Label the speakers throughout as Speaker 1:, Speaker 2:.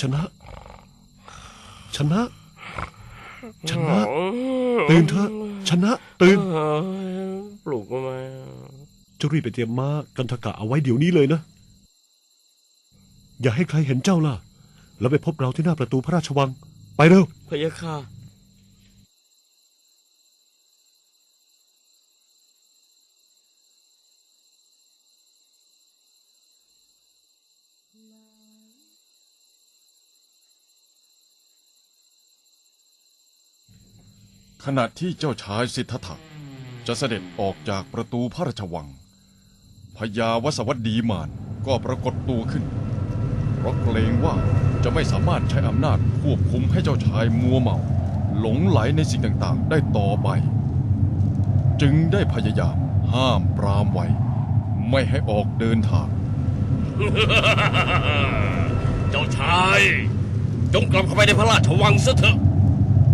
Speaker 1: ชนะ ชนะ ชนะ ตื่นเถอะ ชนะ ตื่น
Speaker 2: เอ้ยปลุกมาไหม
Speaker 1: เจ้ารีบไปเตรียมม้ากันทกะเอาไว้เดี๋ยวนี้เลยนะ อย่าให้ใครเห็นเจ้าล่ะ แล้วไปพบเราที่หน้าประตูพระราชวัง ไปเร็ว
Speaker 2: พะยะค่ะ
Speaker 3: ณะที่เจ้าชายสิทธัตถะจะเสด็จออกจากประตูพระราชวังพญาวสวัสดีมานก็ปรากฏตัวขึ้น เพราะเกรงว่าจะไม่สามารถใช้อำนาจควบคุมให้เจ้าชายมัวเมา หลงไหลในสิ่งต่างๆ ได้ต่อไป จึงได้พยายามห้ามปรามไว้ ไม่ให้ออกเดินทาง
Speaker 2: เจ้าชาย จงกลับเข้าไปในพระราชวังซะเถอะ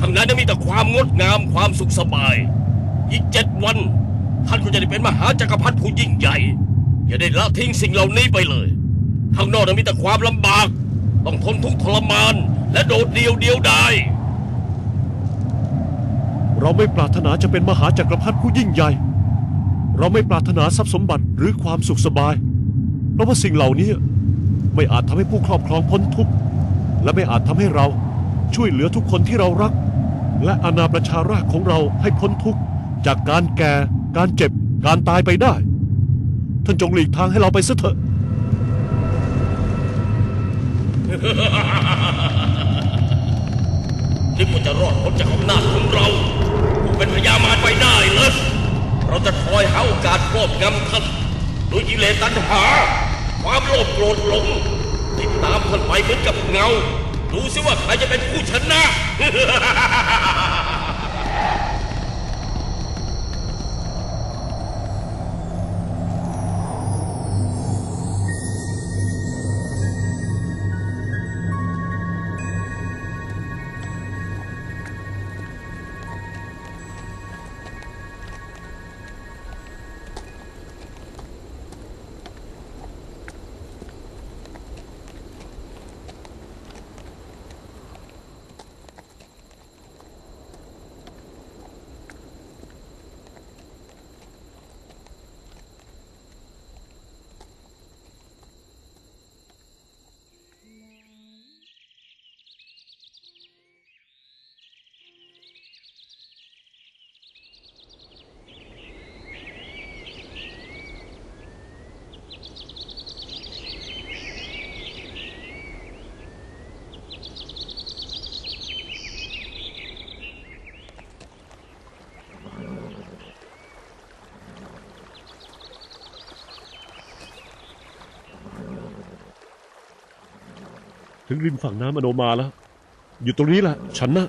Speaker 2: ข้างในนั้นมีแต่ความงดงามความสุขสบาย อีกเจ็ดวัน ท่านก็จะได้เป็นมหาจักรพรรดิผู้ยิ่งใหญ่ อย่าได้ละทิ้งสิ่งเหล่านี้ไปเลย ข้างนอกนั้นมีแต่ความลำบาก ต้องทนทุกข์ทรมาน และโดดเดี่ยวเดียวดาย
Speaker 1: เราไม่ปรารถนาจะเป็นมหาจักรพรรดิผู้ยิ่งใหญ่ เราไม่ปรารถนาทรัพย์สมบัติหรือความสุขสบาย เพราะว่าสิ่งเหล่านี้ไม่อาจทำให้ผู้ครอบครองพ้นทุกข์และไม่อาจทำให้เราช่วยเหลือทุกคนที่เรารัก และอาณาประชาราษฎร์ของเราให้พ้นทุกข์ จากการแก่ การเจ็บ การตายไปได้ ท่านจงหลีกทางให้เราไปซะเถอะ
Speaker 2: นึกว่าจะรอดพ้นจากอำนาจของเราผู้เป็นพญามารไปได้เลยเราจะคอยหาโอกาสครอบงำท่านโดยกิเลสตัณหา ความโลภโกรธหลงติดตามท่านไปเหมือนกับเงา ดูสิว่าใครจะเป็นผู้ชนะ
Speaker 1: ถึงริมฝั่งน้ำอโนมาแล้ว อยู่ตรงนี้แหละ ฉันนะ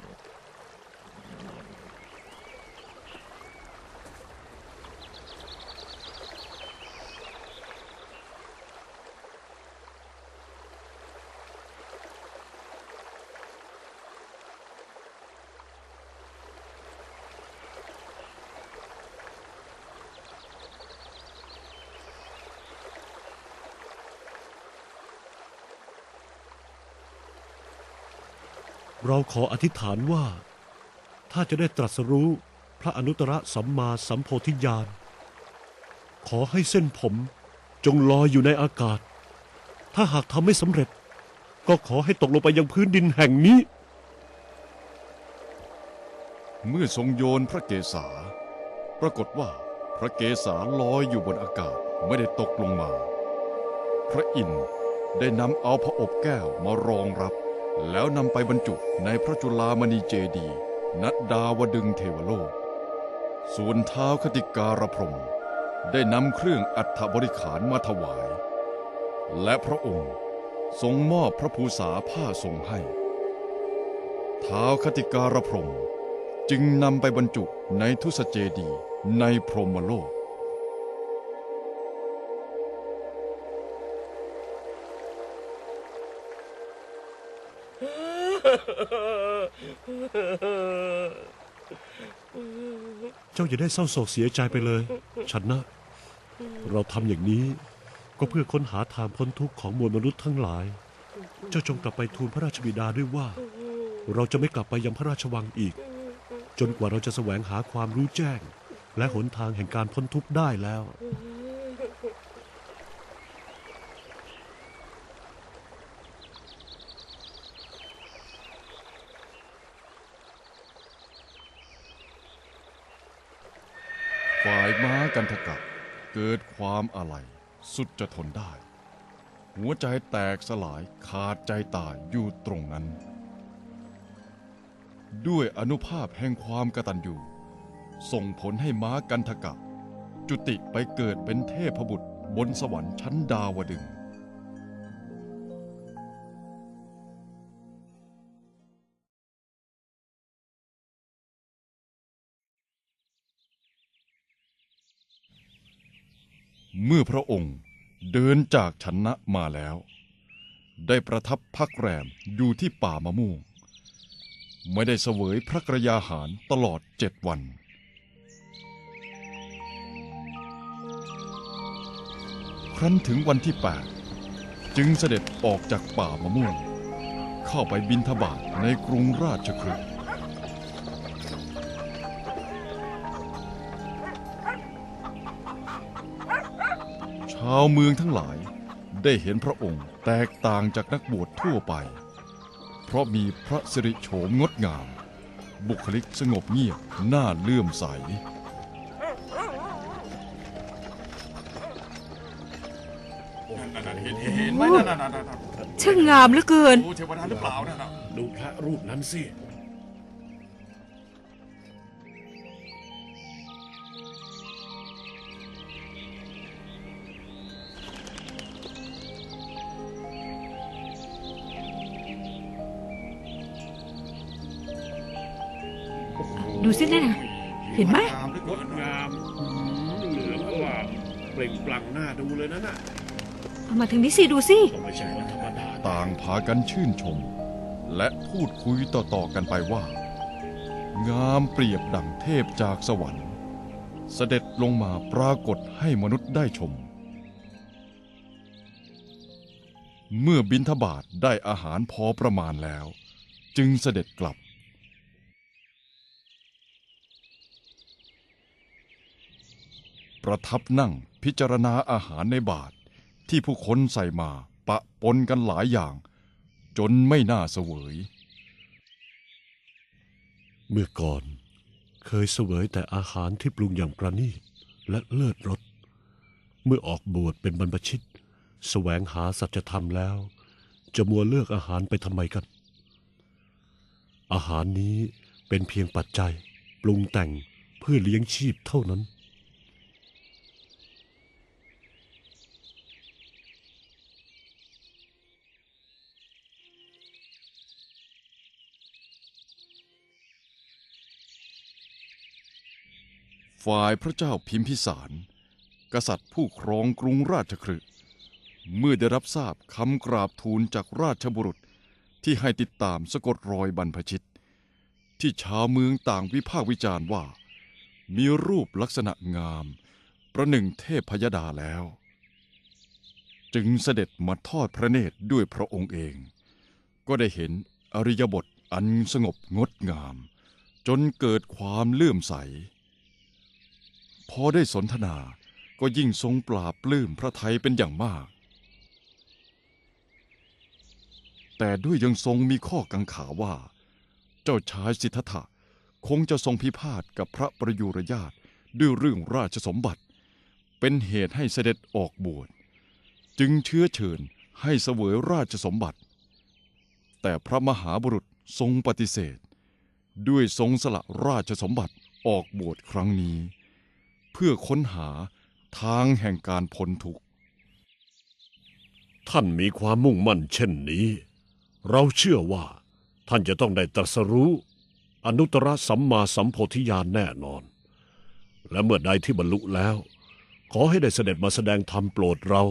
Speaker 1: เราขออธิษฐานว่า ถ้าจะได้ตรัสรู้พระอนุตตรสัมมาสัมโพธิญาณ ขอให้เส้นผมจงลอยอยู่ในอากาศ ถ้าหากทำไม่สำเร็จ ก็ขอให้ตกลงไปยังพื้นดินแห่งนี้
Speaker 3: เมื่อทรงโยนพระเกศา ปรากฏว่าพระเกศาลอยอยู่บนอากาศไม่ได้ตกลงมา พระอินทร์ได้นำเอาพระอบแก้วมารองรับ แล้วนำไปบรรจุในพระจุลามณีเจดีนัดดาวดึงเทวโลก ส่วนเท้าคติการพรมได้นำเครื่องอัฐบริขารมาถวาย และพระองค์ทรงมอบพระภูษาผ้าทรงให้เท้าคติการพรมจึงนำไปบรรจุในทุสเจดีในพรหมโลก
Speaker 1: เจ้าอย่าได้เศร้าโศกเสียใจไปเลย ฉันนะ เราทำอย่างนี้ก็เพื่อค้นหาทางพ้นทุกข์ของมวลมนุษย์ทั้งหลาย เจ้าจงกลับไปทูลพระราชบิดาด้วยว่า เราจะไม่กลับไปยังพระราชวังอีก จนกว่าเราจะแสวงหาความรู้แจ้ง และหนทางแห่งการพ้นทุกข์ได้แล้ว
Speaker 3: ม้ากันทกะเกิดความอะไรสุดจะทนได้ หัวใจแตกสลายขาดใจตายอยู่ตรงนั้น ด้วยอนุภาพแห่งความกตัญญูส่งผลให้ม้ากันทกะ จุติไปเกิดเป็นเทพบุตรบนสวรรค์ชั้นดาวดึง เมื่อพระองค์เดินจากชนะมาแล้ว ได้ประทับพักแรมอยู่ที่ป่ามะม่วง ไม่ได้เสวยพระกระยาหารตลอดเจ็ดวัน ครั้นถึงวันที่แปดจึงเสด็จออกจากป่ามะม่วง เข้าไปบินทบาทในกรุงราชคฤห์าวเมืองทั้งหลายได้เห็นพระองค์แตกต่างจากนักบวชทั่วไป เพราะมีพระสิริโฉมงดงาม บุคลิกสงบเงียบน่าเลื่อมใส
Speaker 4: เห็นเห็นไหมนั่นน่ะ
Speaker 5: ช่างงามเหลือเกิน
Speaker 4: โอ้เทวดาหรือเปล่านั่นน่ะ
Speaker 6: ดูพระรูปนั้นสิ
Speaker 5: ดูสินั่นน่ะเห็นไหม
Speaker 4: งามเหลือเกิ
Speaker 6: งด
Speaker 4: น
Speaker 6: งามหืมเหลืองอล่ามเปล่งปลั่งหน้าดูเลยนะน่ะ
Speaker 5: เอามาทางนี้สิดูสิ
Speaker 6: ก็ไม่ใช่วันธรรมดา
Speaker 3: ต่างพากันชื่นชม และพูดคุยต่อๆกันไปว่า งามเปรียบดั่งเทพจากสวรรค์ เสด็จลงมาปรากฏให้มนุษย์ได้ชม เมื่อบินทบาทได้อาหารพอประมาณแล้ว จึงเสด็จกลับ ประทับนั่งพิจารณาอาหารในบาท ที่ผู้คนใส่มาปะปนกันหลายอย่าง จนไม่น่าเสวย
Speaker 1: เมื่อก่อนเคยเสวยแต่อาหารที่ปรุงอย่างประณีตและเลิศรสเมื่อออกบวชเป็นบรรพชิตแสวงหาสัจธรรมแล้ว จะมัวเลือกอาหารไปทำไมกัน อาหารนี้เป็นเพียงปัจจัย ปรุงแต่งเพื่อเลี้ยงชีพเท่านั้น
Speaker 3: ฝ่ายพระเจ้าพิมพิสาร กษัตริย์ผู้ครองกรุงราชคฤห์เมื่อได้รับทราบคำกราบทูลจากราชบุรุษที่ให้ติดตามสะกดรอยบรรพชิต ที่ชาวเมืองต่างวิพากษ์วิจารณ์ว่า มีรูปลักษณะงาม ประหนึ่งเทพพยดาแล้ว จึงเสด็จมาทอดพระเนตรด้วยพระองค์เอง ก็ได้เห็นอริยบทอันสงบงดงาม จนเกิดความเลื่อมใส พอได้สนทนาก็ยิ่งทรงปราบปลื้มพระไทยเป็นอย่างมาก แต่ด้วยยังทรงมีข้อกังขาว่า เจ้าชายสิทธัตถะคงจะทรงพิพาทกับพระประยุรญาติด้วยเรื่องราชสมบัติ เป็นเหตุให้เสด็จออกบวชจึงเชื้อเชิญให้เสวยราชสมบัติ แต่พระมหาบุรุษทรงปฏิเสธ ด้วยทรงสละราชสมบัติออกบวชครั้งนี้ เพื่อค้นหาทางแห่งการพ้นทุกข์
Speaker 1: ท่านมีความมุ่งมั่นเช่นนี้ เราเชื่อว่า ท่านจะต้องได้ตรัสรู้ อนุตตรสัมมาสัมโพธิญาณแน่นอน และเมื่อใดที่บรรลุแล้ว ขอให้ได้เสด็จมาแสดงธรรมโปรดเรา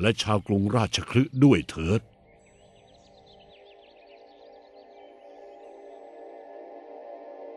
Speaker 1: และชาวกรุงราชคฤห์ด้วยเถิด